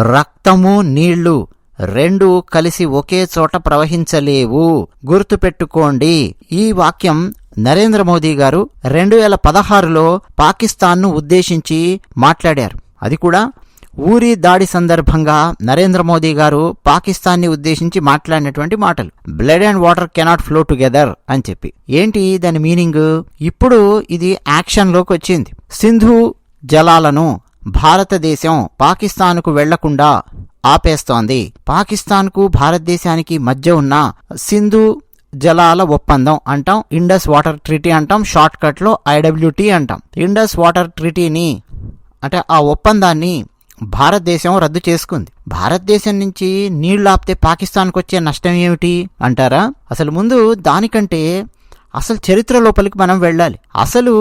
రక్తము నీళ్ళు రెండు కలిసి ఒకే చోట ప్రవహించలేవు. గుర్తుపెట్టుకోండి ఈ వాక్యం నరేంద్ర మోదీ గారు రెండు వేల పదహారులో పాకిస్తాన్ను ఉద్దేశించి మాట్లాడారు. అది కూడా ఊరి దాడి సందర్భంగా నరేంద్ర మోదీ గారు పాకిస్తాన్ని ఉద్దేశించి మాట్లాడినటువంటి మాటలు. Blood and water cannot flow together అని చెప్పి. ఏంటి దాని మీనింగ్? ఇప్పుడు ఇది యాక్షన్లోకి వచ్చింది. సింధు జలాలను భారతదేశం పాకిస్తాన్కు వెళ్ళకుండా ఆపేస్తోంది. పాకిస్తాన్కు భారతదేశానికి మధ్య ఉన్న సింధు జలాల ఒప్పందం అంటాం ఇండస్ వాటర్ ట్రీటీ అంటాం షార్ట్ కట్లో ఐడబ్ల్యూటీ అంటాం. ఇండస్ వాటర్ ట్రీటీని అంటే ఆ ఒప్పందాన్ని భారతదేశం రద్దు చేసుకుంది. భారతదేశం నుంచి నీళ్ళు ఆపితే పాకిస్తాన్కు వచ్చే నష్టం ఏమిటి అంటారా? అసలు ముందు దానికంటే అసలు చరిత్ర లోపలికి మనం వెళ్ళాలి. అసలు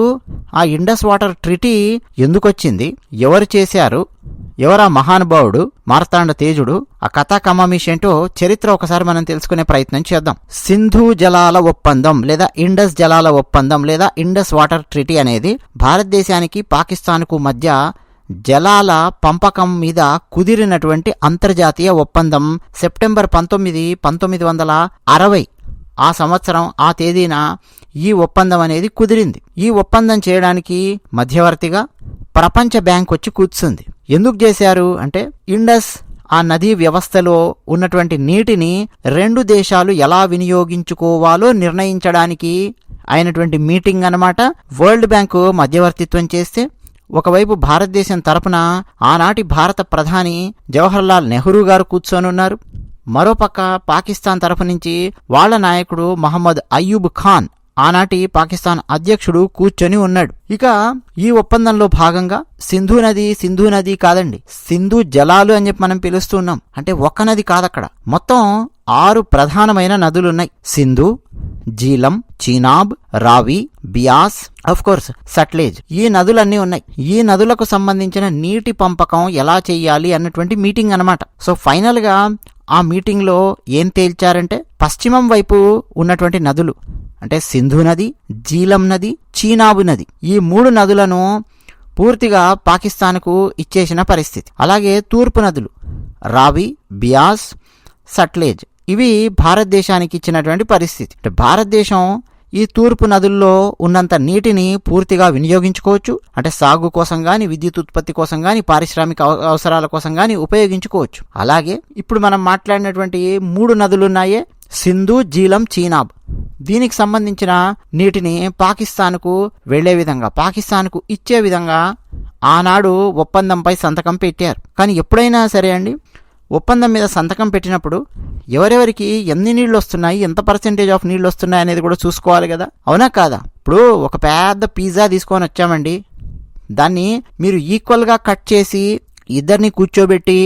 ఆ ఇండస్ వాటర్ ట్రిటీ ఎందుకొచ్చింది? ఎవరు చేశారు? ఎవరా మహానుభావుడు మార్తాండ తేజుడు ఆ కథా కమామిష్ ఏంటో చరిత్ర ఒకసారి మనం తెలుసుకునే ప్రయత్నం చేద్దాం. సింధు జలాల ఒప్పందం లేదా ఇండస్ జలాల ఒప్పందం లేదా ఇండస్ వాటర్ ట్రిటీ అనేది భారతదేశానికి పాకిస్తాన్కు మధ్య జలాల పంపకం మీద కుదిరినటువంటి అంతర్జాతీయ ఒప్పందం సెప్టెంబర్ పంతొమ్మిది పంతొమ్మిది వందల అరవై ఆ సంవత్సరం ఆ తేదీన ఈ ఒప్పందం అనేది కుదిరింది. ఈ ఒప్పందం చేయడానికి మధ్యవర్తిగా ప్రపంచ బ్యాంక్ వచ్చి కూర్చుంది. ఎందుకు చేశారు? అంటే ఇండస్ ఆ నదీ వ్యవస్థలో ఉన్నటువంటి నీటిని రెండు దేశాలు ఎలా వినియోగించుకోవాలో నిర్ణయించడానికి అయినటువంటి మీటింగ్ అన్నమాట. వరల్డ్ బ్యాంకు మధ్యవర్తిత్వం చేస్తే ఒకవైపు భారతదేశం తరపున ఆనాటి భారత ప్రధాని జవహర్లాల్ నెహ్రూ గారు కూర్చొనున్నారు. మరోపక్క పాకిస్తాన్ తరఫు నుంచి వాళ్ళ నాయకుడు మహమ్మద్ అయ్యూబ్ ఖాన్ ఆనాటి పాకిస్తాన్ అధ్యక్షుడు కూర్చొని ఉన్నాడు. ఇక ఈ ఒప్పందంలో భాగంగా సింధు నది సింధు నది కాదండి సింధు జలాలు అని చెప్పి మనం పిలుస్తున్నాం అంటే ఒక్క నది కాదక్కడ. మొత్తం ఆరు ప్రధానమైన నదులున్నాయి. సింధు జీలం చీనాబ్ రావి బియాస్ అఫ్ కోర్స్ సట్లేజ్. ఈ నదులన్నీ ఉన్నాయి. ఈ నదులకు సంబంధించిన నీటి పంపకం ఎలా చేయాలి అన్నటువంటి మీటింగ్ అనమాట సో ఫైనల్గా ఆ మీటింగ్లో ఏం తేల్చారంటే పశ్చిమం వైపు ఉన్నటువంటి నదులు అంటే సింధు నది జీలం నది చీనాబు నది. ఈ మూడు నదులను పూర్తిగా పాకిస్తాన్కు ఇచ్చేసిన పరిస్థితి. అలాగే తూర్పు నదులు రావి బియాస్ సట్లేజ్ ఇవి భారతదేశానికి ఇచ్చినటువంటి పరిస్థితి. అంటే భారతదేశం ఈ తూర్పు నదుల్లో ఉన్నంత నీటిని పూర్తిగా వినియోగించుకోవచ్చు. అంటే సాగు కోసం గాని విద్యుత్ ఉత్పత్తి కోసం గాని పారిశ్రామిక అవసరాల కోసం గాని ఉపయోగించుకోవచ్చు. అలాగే ఇప్పుడు మనం మాట్లాడినటువంటి మూడు నదులున్నాయే. సింధు జీలం చీనాబ్. దీనికి సంబంధించిన నీటిని పాకిస్తాన్కు వెళ్ళే విధంగా పాకిస్తాన్కు ఇచ్చే విధంగా ఆనాడు ఒప్పందంపై సంతకం పెట్టారు. కానీ ఎప్పుడైనా సరే అండి ఒప్పందం మీద సంతకం పెట్టినప్పుడు ఎవరెవరికి ఎన్ని నీళ్ళు వస్తున్నాయి ఎంత పర్సెంటేజ్ ఆఫ్ నీళ్ళు వస్తున్నాయి అనేది కూడా చూసుకోవాలి కదా? అవునా కాదా? ఇప్పుడు ఒక పెద్ద పిజ్జా తీసుకొని వచ్చామండి. దాన్ని మీరు ఈక్వల్గా కట్ చేసి ఇద్దరిని కూర్చోబెట్టి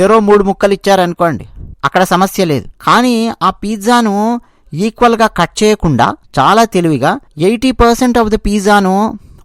చెరో మూడు ముక్కలు ఇచ్చారనుకోండి అక్కడ సమస్య లేదు. కానీ ఆ పిజ్జాను ఈక్వల్గా కట్ చేయకుండా చాలా తెలివిగా ఎయిటీ పర్సెంట్ ఆఫ్ ద పిజ్జాను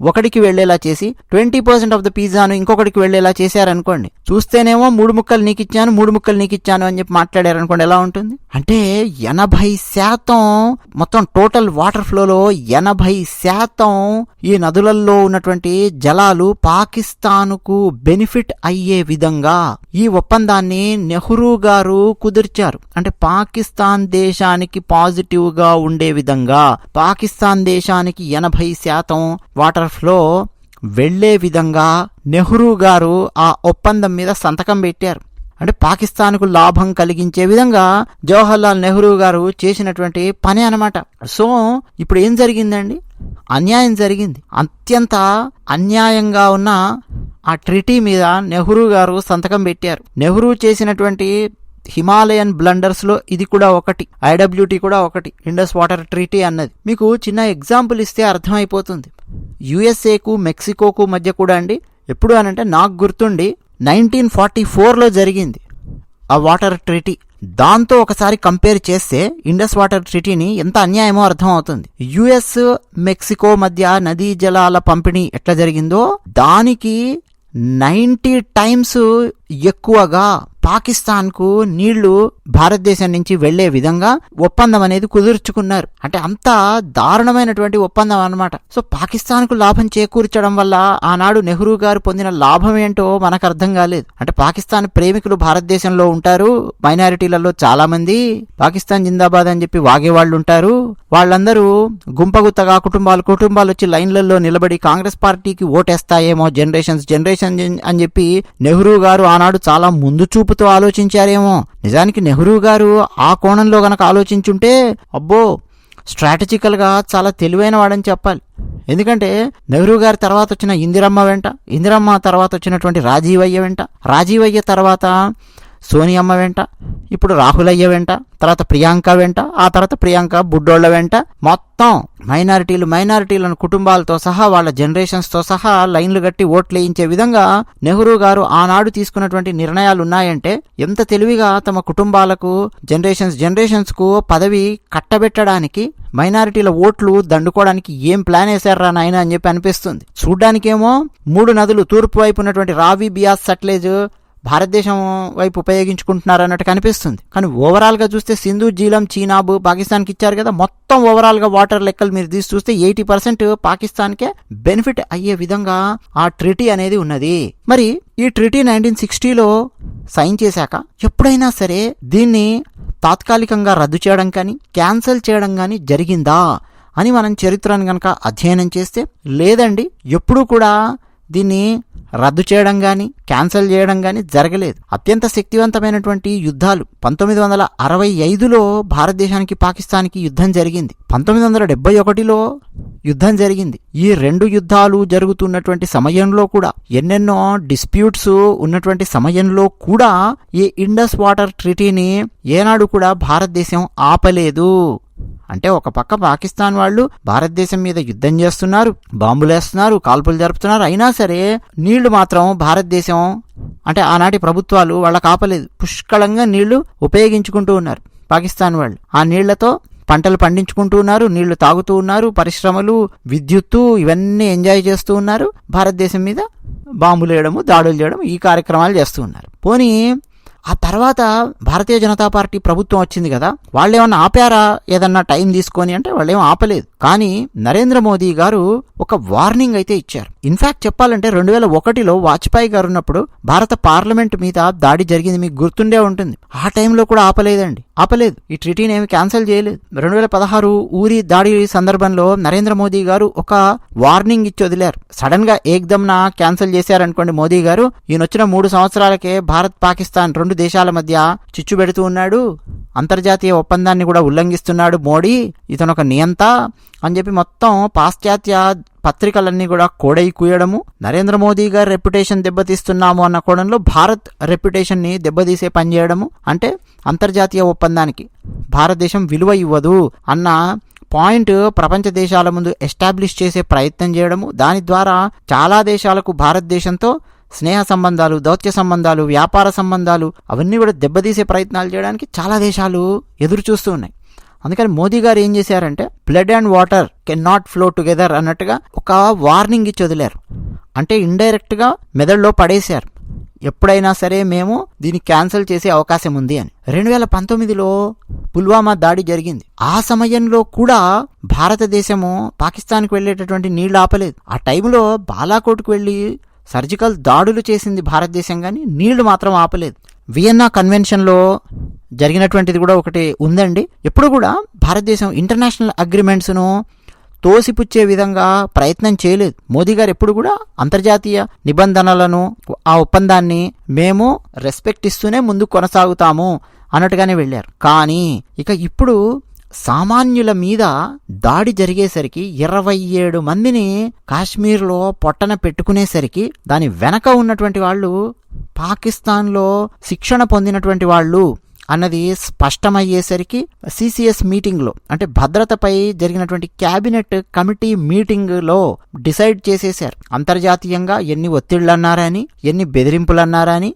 ఒకడికి వెళ్ళేలా చేసి ట్వంటీ పర్సెంట్ ఆఫ్ ద పిజ్జాను ఇంకొకటికి వెళ్ళేలా చేశారనుకోండి. చూస్తేనేమో మూడు ముక్కలు నీకు ఇచ్చాను మూడు ముక్కలు నీకు ఇచ్చాను అని చెప్పి మాట్లాడారనుకోండి ఎలా ఉంటుంది? అంటే ఎనభై శాతం మొత్తం టోటల్ వాటర్ ఫ్లోలో ఎనభై శాతం ఈ నదులలో ఉన్నటువంటి జలాలు పాకిస్తాన్కు బెనిఫిట్ అయ్యే విధంగా ఈ ఒప్పందాన్ని నెహ్రూ గారు కుదిర్చారు. అంటే పాకిస్తాన్ దేశానికి పాజిటివ్గా ఉండే విధంగా పాకిస్తాన్ దేశానికి ఎనభై శాతం వాటర్ పారాగ్రాఫ్లో వెళ్ళే విధంగా నెహ్రూ గారు ఆ ఒప్పందం మీద సంతకం పెట్టారు. అంటే పాకిస్తాన్కు లాభం కలిగించే విధంగా జవహర్లాల్ నెహ్రూ గారు చేసినటువంటి పని అనమాట సో ఇప్పుడు ఏం జరిగిందండి? అన్యాయం జరిగింది. అత్యంత అన్యాయంగా ఉన్న ఆ ట్రిటీ మీద నెహ్రూ గారు సంతకం పెట్టారు. నెహ్రూ చేసినటువంటి హిమాలయన్ బ్లండర్స్లో ఇది కూడా ఒకటి. ఐడబ్ల్యూటీ కూడా ఒకటి. ఇండస్ వాటర్ ట్రీటీ అన్నది. మీకు చిన్న ఎగ్జాంపుల్ ఇస్తే అర్థమైపోతుంది. యుఎస్ఏకు మెక్సికోకు మధ్య కూడా అండి. ఎప్పుడు అనంటే నాకు గుర్తుండి నైన్టీన్ ఫార్టీ ఫోర్లో జరిగింది ఆ వాటర్ ట్రీటీ. దాంతో ఒకసారి కంపేర్ చేస్తే ఇండస్ వాటర్ ట్రీటీని ఎంత అన్యాయమో అర్థం అవుతుంది యుఎస్ మెక్సికో మధ్య నదీ జలాల పంపిణీ ఎట్లా జరిగిందో దానికి నైంటీ టైమ్స్ ఎక్కువగా పాకిస్తాన్కు నీళ్ళు భారతదేశం నుంచి వెళ్ళే విధంగా ఒప్పందం అనేది కుదుర్చుకున్నారు. అంటే అంత దారుణమైనటువంటి ఒప్పందం అన్నమాట. సో పాకిస్తాన్కు లాభం చేకూర్చడం వల్ల ఆనాడు నెహ్రూ గారు పొందిన లాభం ఏంటో మనకు అర్థం కాలేదు. అంటే పాకిస్తాన్ ప్రేమికులు భారతదేశంలో ఉంటారు మైనారిటీలలో చాలా మంది పాకిస్తాన్ జిందాబాద్ అని చెప్పి వాగేవాళ్ళు ఉంటారు. వాళ్ళందరూ గుంపగుత్తగా కుటుంబాలు కుటుంబాలు వచ్చి లైన్లలో నిలబడి కాంగ్రెస్ పార్టీకి ఓటేస్తాయేమో జనరేషన్స్ జనరేషన్ అని చెప్పి నెహ్రూ గారు ఆనాడు చాలా ముందు చూపు చూపుతో ఆలోచించారేమో. నిజానికి నెహ్రూ గారు ఆ కోణంలో గనక ఆలోచించుంటే అబ్బో స్ట్రాటజికల్గా చాలా తెలివైన వాడని చెప్పాలి. ఎందుకంటే నెహ్రూ గారి తర్వాత వచ్చిన ఇందిరమ్మ వెంట ఇందిరమ్మ తర్వాత వచ్చినటువంటి రాజీవయ్య వెంట రాజీవయ్య తర్వాత సోనియమ్మ వెంట ఇప్పుడు రాహులయ్య వెంట తర్వాత ప్రియాంక వెంట ఆ తర్వాత ప్రియాంక బుడ్డోళ్ళ వెంట మొత్తం మైనారిటీలు మైనారిటీలను కుటుంబాలతో సహా వాళ్ళ జనరేషన్స్తో సహా లైన్లు కట్టి ఓట్లు వేయించే విధంగా నెహ్రూ గారు ఆనాడు తీసుకున్నటువంటి నిర్ణయాలు ఉన్నాయంటే ఎంత తెలివిగా తమ కుటుంబాలకు జనరేషన్స్ జనరేషన్స్కు పదవి కట్టబెట్టడానికి మైనారిటీల ఓట్లు దండుకోవడానికి ఏం ప్లాన్ వేశారా నాయన అని చెప్పి అనిపిస్తుంది. చూడ్డానికేమో మూడు నదులు తూర్పు వైపు ఉన్నటువంటి రావి బియాస్ సట్లేజ్ భారతదేశం వైపు ఉపయోగించుకుంటున్నారు అన్నట్టు కనిపిస్తుంది. కానీ ఓవరాల్గా చూస్తే సింధు జీలం చీనాబు పాకిస్తాన్కి ఇచ్చారు కదా మొత్తం ఓవరాల్గా వాటర్ లెక్కలు మీరు తీసి చూస్తే ఎయిటీ పర్సెంట్ పాకిస్తాన్కే బెనిఫిట్ అయ్యే విధంగా ఆ ట్రిటీ అనేది ఉన్నది. మరి ఈ ట్రిటీ నైన్టీన్ సిక్స్టీలో సైన్ చేశాక ఎప్పుడైనా సరే దీన్ని తాత్కాలికంగా రద్దు చేయడం కానీ క్యాన్సిల్ చేయడం కానీ జరిగిందా అని మనం చరిత్రను కనుక అధ్యయనం చేస్తే లేదండి ఎప్పుడూ కూడా దీన్ని రద్దు చేయడం కానీ క్యాన్సిల్ చేయడం కానీ జరగలేదు. అత్యంత శక్తివంతమైనటువంటి యుద్ధాలు. పంతొమ్మిది వందల అరవై ఐదులో భారతదేశానికి పాకిస్తాన్కి యుద్ధం జరిగింది. పంతొమ్మిది వందల డెబ్బై ఒకటిలో యుద్ధం జరిగింది. ఈ రెండు యుద్ధాలు జరుగుతున్నటువంటి సమయంలో కూడా ఎన్నెన్నో డిస్ప్యూట్స్ ఉన్నటువంటి సమయంలో కూడా ఈ ఇండస్ వాటర్ ట్రీటీని ఏనాడు కూడా భారతదేశం ఆపలేదు. అంటే ఒక పక్క పాకిస్తాన్ వాళ్ళు భారతదేశం మీద యుద్ధం చేస్తున్నారు బాంబులేస్తున్నారు కాల్పులు జరుపుతున్నారు. అయినా సరే నీళ్ళు మాత్రం భారతదేశం అంటే ఆనాటి ప్రభుత్వాలు వాళ్ళకి ఆపలేదు పుష్కలంగా నీళ్ళు ఉపయోగించుకుంటూ ఉన్నారు పాకిస్తాన్ వాళ్ళు. ఆ నీళ్ళతో పంటలు పండించుకుంటూ ఉన్నారు నీళ్ళు తాగుతూ ఉన్నారు పరిశ్రమలు విద్యుత్తు ఇవన్నీ ఎంజాయ్ చేస్తూ ఉన్నారు. భారతదేశం మీద బాంబులు వేయడము దాడులు చేయడం ఈ కార్యక్రమాలు చేస్తూ ఉన్నారు. పోనీ ఆ తర్వాత భారతీయ జనతా పార్టీ ప్రభుత్వం వచ్చింది కదా వాళ్ళు ఏమన్నా ఆపారా? ఏదన్నా టైం తీసుకొని అంటే వాళ్ళు ఏం ఆపలేదు. కానీ నరేంద్ర మోదీ గారు ఒక వార్నింగ్ అయితే ఇచ్చారు. ఇన్ఫాక్ట్ చెప్పాలంటే రెండు వేల ఒకటిలో వాజ్పేయి గారు ఉన్నప్పుడు భారత పార్లమెంట్ మీద దాడి జరిగింది మీకు గుర్తుండే ఉంటుంది. ఆ టైంలో కూడా ఆపలేదండి. ఆపలేదు. ఈ ట్రీటీని ఏమి క్యాన్సిల్ చేయలేదు. రెండు వేల పదహారు ఊరి దాడి సందర్భంలో నరేంద్ర మోదీ గారు ఒక వార్నింగ్ ఇచ్చి వదిలారు. సడన్గా ఏకదమ్న క్యాన్సిల్ చేశారనుకోండి మోదీ గారు. ఈయన వచ్చిన మూడు సంవత్సరాలకే భారత్ పాకిస్తాన్ రెండు దేశాల మధ్య చిచ్చు పెడుతూ ఉన్నాడు. అంతర్జాతీయ ఒప్పందాన్ని కూడా ఉల్లంఘిస్తున్నాడు మోడీ. ఇతను ఒక నియంత. అని చెప్పి మొత్తం పాశ్చాత్య పత్రికలన్నీ కూడా కోడై కూయడము. నరేంద్ర మోదీ గారి రెప్యుటేషన్ దెబ్బతీస్తున్నాము అన్న కోణంలో భారత్ రెప్యుటేషన్ని దెబ్బతీసే పని చేయడము. అంటే అంతర్జాతీయ ఒప్పందానికి భారతదేశం విలువ ఇవ్వదు అన్న పాయింట్ ప్రపంచ దేశాల ముందు ఎస్టాబ్లిష్ చేసే ప్రయత్నం చేయడము. దాని ద్వారా చాలా దేశాలకు భారతదేశంతో స్నేహ సంబంధాలు దౌత్య సంబంధాలు వ్యాపార సంబంధాలు అవన్నీ కూడా దెబ్బతీసే ప్రయత్నాలు చేయడానికి చాలా దేశాలు ఎదురు చూస్తూ ఉన్నాయి. అందుకని మోదీ గారు ఏం చేశారంటే blood and water can not flow together అన్నట్టుగా ఒక వార్నింగ్ ఇచ్చి వదిలారు. అంటే ఇండైరెక్ట్గా మెదడులో పడేశారు. ఎప్పుడైనా సరే మేము దీన్ని క్యాన్సిల్ చేసే అవకాశం ఉంది అని. రెండు వేల పంతొమ్మిదిలో పుల్వామా దాడి జరిగింది. ఆ సమయంలో కూడా భారతదేశము పాకిస్తాన్కి వెళ్ళేటటువంటి నీళ్ళు ఆపలేదు. ఆ టైంలో బాలాకోట్కు వెళ్ళి సర్జికల్ దాడులు చేసింది భారతదేశం కానీ నీళ్ళు మాత్రం ఆపలేదు. వియన్నా కన్వెన్షన్లో జరిగినటువంటిది కూడా ఒకటి ఉందండి. ఎప్పుడు కూడా భారతదేశం ఇంటర్నేషనల్ అగ్రిమెంట్స్ను తోసిపుచ్చే విధంగా ప్రయత్నం చేయలేదు. మోదీ గారు ఎప్పుడు కూడా అంతర్జాతీయ నిబంధనలను ఆ ఒప్పందాన్ని మేము రెస్పెక్ట్ ఇస్తూనే ముందుకు కొనసాగుతాము అన్నట్టుగానే వెళ్ళారు. కానీ ఇక ఇప్పుడు సామాన్యుల మీద దాడి జరిగేసరికి ఇరవై ఏడు మందిని కాశ్మీర్లో పొట్టన పెట్టుకునేసరికి దాని వెనక ఉన్నటువంటి వాళ్ళు పాకిస్తాన్లో శిక్షణ పొందినటువంటి వాళ్ళు అన్నది స్పష్టమయ్యేసరికి సిసిఎస్ మీటింగ్లో అంటే భద్రతపై జరిగినటువంటి క్యాబినెట్ కమిటీ మీటింగ్లో డిసైడ్ చేసేశారు. అంతర్జాతీయంగా ఎన్ని ఒత్తిళ్ళన్నారని ఎన్ని బెదిరింపులన్నారని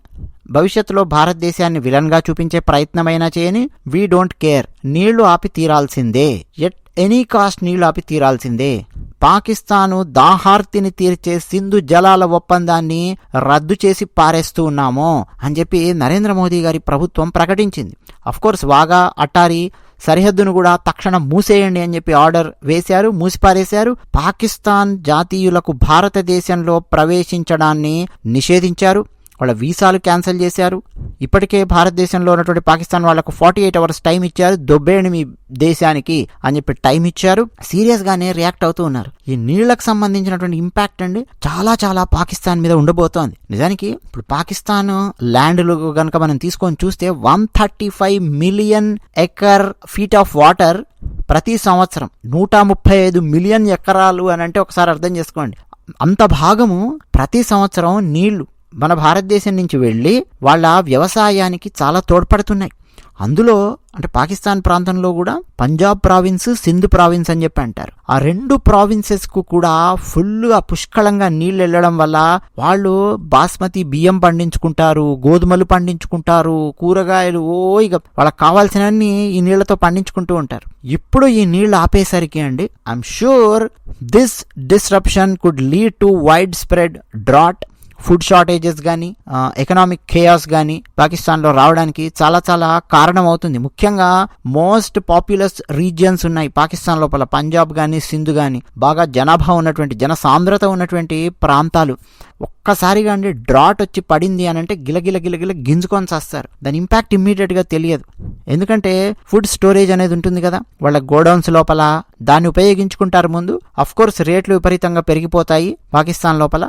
భవిష్యత్తులో భారతదేశాన్ని విలన్గా చూపించే ప్రయత్నమైనా చేయని వీ డోంట్ కేర్ నీళ్ళు ఆపి తీరాల్సిందే ఎట్ ఎనీ కాస్ట్ నీళ్ళు ఆపి తీరాల్సిందే. పాకిస్తాను దాహార్తిని తీర్చే సింధు జలాల ఒప్పందాన్ని రద్దు చేసి పారేస్తూ ఉన్నాము అని చెప్పి నరేంద్ర మోదీ గారి ప్రభుత్వం ప్రకటించింది. కోర్స్ వాగా అటారీ సరిహద్దును కూడా తక్షణం మూసేయండి అని చెప్పి ఆర్డర్ వేశారు మూసిపారేశారు. పాకిస్తాన్ జాతీయులకు భారతదేశంలో ప్రవేశించడాన్ని నిషేధించారు. వాళ్ళ వీసాలు క్యాన్సిల్ చేశారు. ఇప్పటికే భారతదేశంలో ఉన్నటువంటి పాకిస్తాన్ వాళ్ళకు ఫార్టీ ఎయిట్ అవర్స్ టైం ఇచ్చారు. దొబ్బేయండి మీ దేశానికి అని చెప్పి టైం ఇచ్చారు. సీరియస్ గానే రియాక్ట్ అవుతూ ఉన్నారు. ఈ నీళ్ళకు సంబంధించినటువంటి ఇంపాక్ట్ అండి చాలా చాలా పాకిస్తాన్ మీద ఉండబోతోంది. నిజానికి ఇప్పుడు పాకిస్తాన్ ల్యాండ్లు కనుక మనం తీసుకొని చూస్తే one thirty five million acre feet of water ప్రతి సంవత్సరం. నూట ముప్పై ఐదు మిలియన్ ఎకరాలు అని అంటే ఒకసారి అర్థం చేసుకోండి. అంత భాగము ప్రతి సంవత్సరం నీళ్ళు మన భారతదేశం నుంచి వెళ్ళి వాళ్ళ వ్యవసాయానికి చాలా తోడ్పడుతున్నాయి. అందులో అంటే పాకిస్తాన్ ప్రాంతంలో కూడా పంజాబ్ ప్రావిన్స్ సింధు ప్రావిన్స్ అని చెప్పి అంటారు. ఆ రెండు ప్రావిన్సెస్కు కూడా ఫుల్గా పుష్కలంగా నీళ్ళు వెళ్ళడం వల్ల వాళ్ళు బాస్మతి బియ్యం పండించుకుంటారు గోధుమలు పండించుకుంటారు కూరగాయలు ఓ ఇక వాళ్ళకి కావాల్సినవన్నీ ఈ నీళ్ళతో పండించుకుంటూ ఉంటారు. ఇప్పుడు ఈ నీళ్ళు ఆపేసరికి అండి I'm sure this disruption could lead to wide spread drought food shortages కానీ ఎకనామిక్ కేయాస్ కానీ పాకిస్తాన్లో రావడానికి చాలా చాలా కారణం అవుతుంది ముఖ్యంగా మోస్ట్ పాపులస్ రీజియన్స్ ఉన్నాయి. పాకిస్తాన్ లోపల పంజాబ్ కానీ సింధు కానీ బాగా జనాభా ఉన్నటువంటి జన సాంద్రత ఉన్నటువంటి ప్రాంతాలు. ఒక్కసారిగా అండి డ్రాట్ వచ్చి పడింది అని అంటే గిలగిల గిలగిల గింజుకొని చేస్తారు. దాని ఇంపాక్ట్ ఇమ్మీడియట్గా తెలియదు. ఎందుకంటే ఫుడ్ స్టోరేజ్ అనేది ఉంటుంది కదా. వాళ్ళ గోడౌన్స్ లోపల దాన్ని ఉపయోగించుకుంటారు ముందు. అఫ్కోర్స్ రేట్లు విపరీతంగా పెరిగిపోతాయి పాకిస్తాన్ లోపల.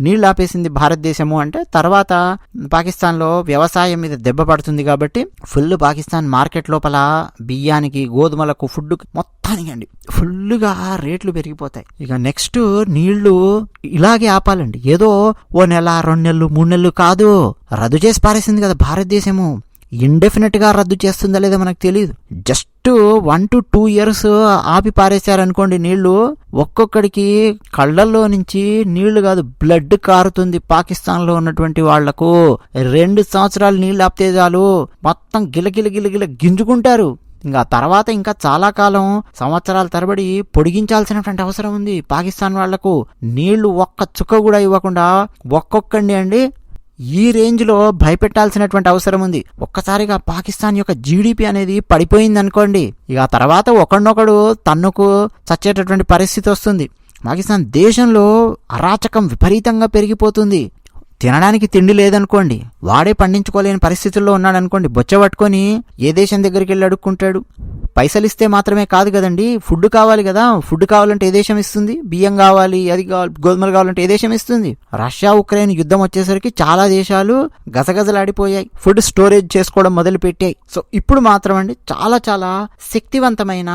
నీళ్ళు ఆపేసింది భారతదేశము అంటే తర్వాత పాకిస్తాన్లో వ్యవసాయం మీద దెబ్బ పడుతుంది కాబట్టి ఫుల్ పాకిస్తాన్ మార్కెట్ లోపల బియ్యానికి గోధుమలకు ఫుడ్ మొత్తానికి అండి. ఫుల్గా రేట్లు పెరిగిపోతాయి. ఇక నెక్స్ట్ నీళ్ళు ఇలాగే ఆపాలండి. ఏదో ఓ నెల రెండు నెలలు మూడు నెలలు కాదు. రద్దు చేసి పారేసింది కదా భారతదేశము. ఇండెఫినెట్గా రద్దు చేస్తుందా లేదా మనకు తెలియదు just one to two years ఆపి పారేశారనుకోండి నీళ్ళు ఒక్కొక్కడికి కళ్ళల్లో నుంచి నీళ్ళు కాదు బ్లడ్ కారుతుంది పాకిస్తాన్లో ఉన్నటువంటి వాళ్ళకు. రెండు సంవత్సరాలు నీళ్ళు ఆపితే చాలు మొత్తం గిలగిల గిలగిల గింజుకుంటారు. ఇంకా తర్వాత ఇంకా చాలా కాలం సంవత్సరాల తరబడి పొడిగించాల్సినటువంటి అవసరం ఉంది పాకిస్తాన్ వాళ్ళకు. నీళ్ళు ఒక్క చుక్క కూడా ఇవ్వకుండా ఒక్కొక్కండి అండి ఈ రేంజ్లో భయపెట్టాల్సినటువంటి అవసరం ఉంది. ఒక్కసారిగా పాకిస్తాన్ యొక్క జీడిపి అనేది పడిపోయింది అనుకోండి ఇక ఆ తర్వాత ఒకడినొకడు తన్నుకు చచ్చేటటువంటి పరిస్థితి వస్తుంది. పాకిస్తాన్ దేశంలో అరాచకం విపరీతంగా పెరిగిపోతుంది. తినడానికి తిండి లేదనుకోండి వాడే పండించుకోలేని పరిస్థితుల్లో ఉన్నాడనుకోండి బొచ్చ పట్టుకొని ఏ దేశం దగ్గరికి వెళ్ళి అడుక్కుంటాడు? పైసలు ఇస్తే మాత్రమే కాదు కదండి ఫుడ్ కావాలి కదా ఫుడ్ కావాలంటే ఏ దేశం ఇస్తుంది? బియ్యం కావాలి అది కావాలి గోధుమలు కావాలంటే ఏ దేశం ఇస్తుంది? రష్యా ఉక్రెయిన్ యుద్ధం వచ్చేసరికి చాలా దేశాలు గజగజలాడిపోయాయి ఫుడ్ స్టోరేజ్ చేసుకోవడం మొదలు పెట్టాయి సో ఇప్పుడు మాత్రం అండి చాలా చాలా శక్తివంతమైన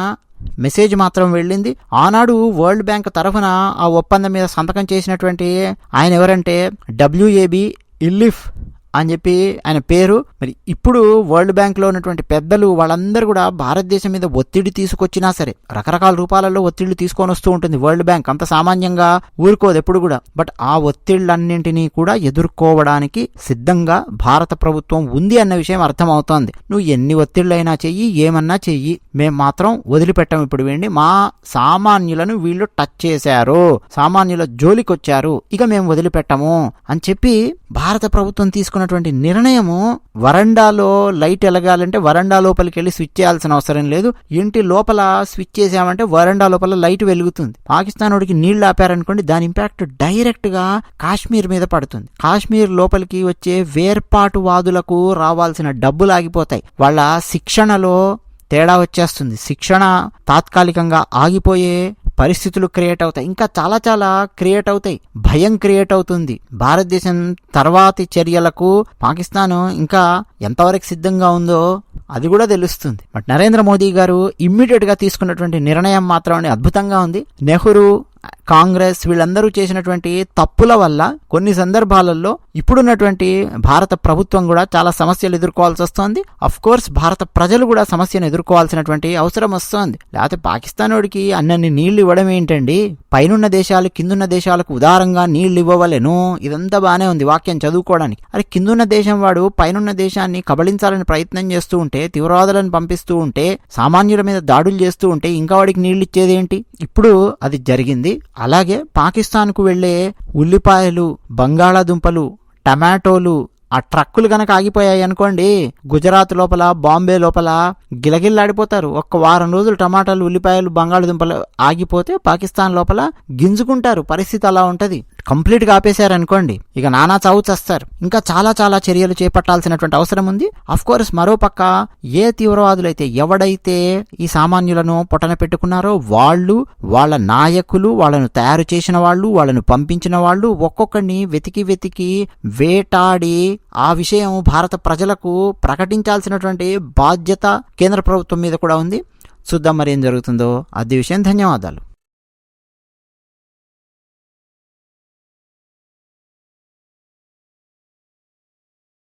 మెసేజ్ మాత్రం వెళ్ళింది. ఆనాడు వరల్డ్ బ్యాంక్ తరఫున ఆ ఒప్పందం మీద సంతకం చేసినటువంటి ఆయన ఎవరంటే డబ్ల్యూఏబి ఇల్లిఫ్ అని చెప్పి ఆయన పేరు. మరి ఇప్పుడు వరల్డ్ బ్యాంక్లో ఉన్నటువంటి పెద్దలు వాళ్ళందరూ కూడా భారతదేశం మీద ఒత్తిడి తీసుకొచ్చినా సరే రకరకాల రూపాలలో ఒత్తిళ్ళు తీసుకొని వస్తూ ఉంటుంది వరల్డ్ బ్యాంక్. అంత సామాన్యంగా ఊరుకోదు ఎప్పుడు కూడా. బట్ ఆ ఒత్తిళ్ళన్నింటినీ కూడా ఎదుర్కోవడానికి సిద్ధంగా భారత ప్రభుత్వం ఉంది అన్న విషయం అర్థమవుతోంది. నువ్వు ఎన్ని ఒత్తిళ్ళైనా చెయ్యి ఏమన్నా చెయ్యి. మేము మాత్రం వదిలిపెట్టాం ఇప్పుడు వేయండి మా సామాన్యులను వీళ్ళు టచ్ చేశారు. సామాన్యుల జోలికొచ్చారు. ఇక మేము వదిలిపెట్టము అని చెప్పి భారత ప్రభుత్వం తీసుకున్నటువంటి నిర్ణయము వరండాలో లైట్ ఎలగాలంటే వరండా లోపలికి వెళ్ళి స్విచ్ చేయాల్సిన అవసరం లేదు. ఇంటి లోపల స్విచ్ చేసామంటే వరండా లోపల లైట్ వెలుగుతుంది. పాకిస్తాన్ వాడికి నీళ్ళు ఆపారనుకోండి దాని ఇంపాక్ట్ డైరెక్ట్గా కాశ్మీర్ మీద పడుతుంది. కాశ్మీర్ లోపలికి వచ్చే వేర్పాటు వాదులకు రావాల్సిన డబ్బులు ఆగిపోతాయి. వాళ్ళ శిక్షణలో తేడా వచ్చేస్తుంది. శిక్షణ తాత్కాలికంగా ఆగిపోయే పరిస్థితులు క్రియేట్ అవుతాయి. ఇంకా చాలా చాలా క్రియేట్ అవుతాయి. భయం క్రియేట్ అవుతుంది. భారతదేశం తర్వాతి చర్యలకు పాకిస్తాన్ ఇంకా ఎంతవరకు సిద్ధంగా ఉందో అది కూడా తెలుస్తుంది. బట్ నరేంద్ర మోదీ గారు ఇమ్మీడియట్గా తీసుకున్నటువంటి నిర్ణయం మాత్రం అద్భుతంగా ఉంది. నెహ్రూ కాంగ్రెస్ వీళ్ళందరూ చేసినటువంటి తప్పుల వల్ల కొన్ని సందర్భాలలో ఇప్పుడున్నటువంటి భారత ప్రభుత్వం కూడా చాలా సమస్యలు ఎదుర్కోవాల్సి వస్తోంది. కోర్స్ భారత ప్రజలు కూడా సమస్యను ఎదుర్కోవాల్సినటువంటి అవసరం వస్తోంది. లేకపోతే పాకిస్తాన్ వాడికి అన్నన్ని నీళ్ళు ఇవ్వడం ఏంటండి? పైనున్న దేశాలు కిందున్న దేశాలకు ఉదారంగా నీళ్ళు ఇవ్వవలెను. ఇదంతా బాగానే ఉంది వాక్యం చదువుకోవడానికి. అరే కిందున్న దేశం వాడు పైనున్న దేశాన్ని కబళించాలని ప్రయత్నం చేస్తూ ఉంటే తీవ్రవాదులను పంపిస్తూ ఉంటే సామాన్యుల మీద దాడులు చేస్తూ ఉంటే ఇంకా వాడికి నీళ్ళు ఇచ్చేదేంటి? ఇప్పుడు అది జరిగింది. ఉంది. అలాగే పాకిస్తాన్కు వెళ్ళే ఉల్లిపాయలు బంగాళాదుంపలు టమాటోలు ఆ ట్రక్కులు గనక ఆగిపోయాయి అనుకోండి గుజరాత్ లోపల బాంబే లోపల గిలగిల్లాడిపోతారు. ఒక్క వారం రోజులు టమాటాలు ఉల్లిపాయలు బంగాళదుంపలు ఆగిపోతే పాకిస్తాన్ లోపల గింజుకుంటారు. పరిస్థితి అలా ఉంటుంది. కంప్లీట్గా ఆపేశారనుకోండి ఇక నానా చావు చేస్తారు. ఇంకా చాలా చాలా చర్యలు చేపట్టాల్సినటువంటి అవసరం ఉంది. కోర్స్ మరో పక్క ఏ తీవ్రవాదులైతే ఎవడైతే ఈ సామాన్యులను పొటన పెట్టుకున్నారో వాళ్ళు వాళ్ళ నాయకులు వాళ్ళను తయారు చేసిన వాళ్ళు వాళ్ళను పంపించిన వాళ్ళు ఒక్కొక్కడిని వెతికి వెతికి వేటాడి ఆ విషయం భారత ప్రజలకు ప్రకటించాల్సినటువంటి బాధ్యత కేంద్ర ప్రభుత్వం మీద కూడా ఉంది. చూద్దాం మరి ఏం జరుగుతుందో. అది విషయం. ధన్యవాదాలు.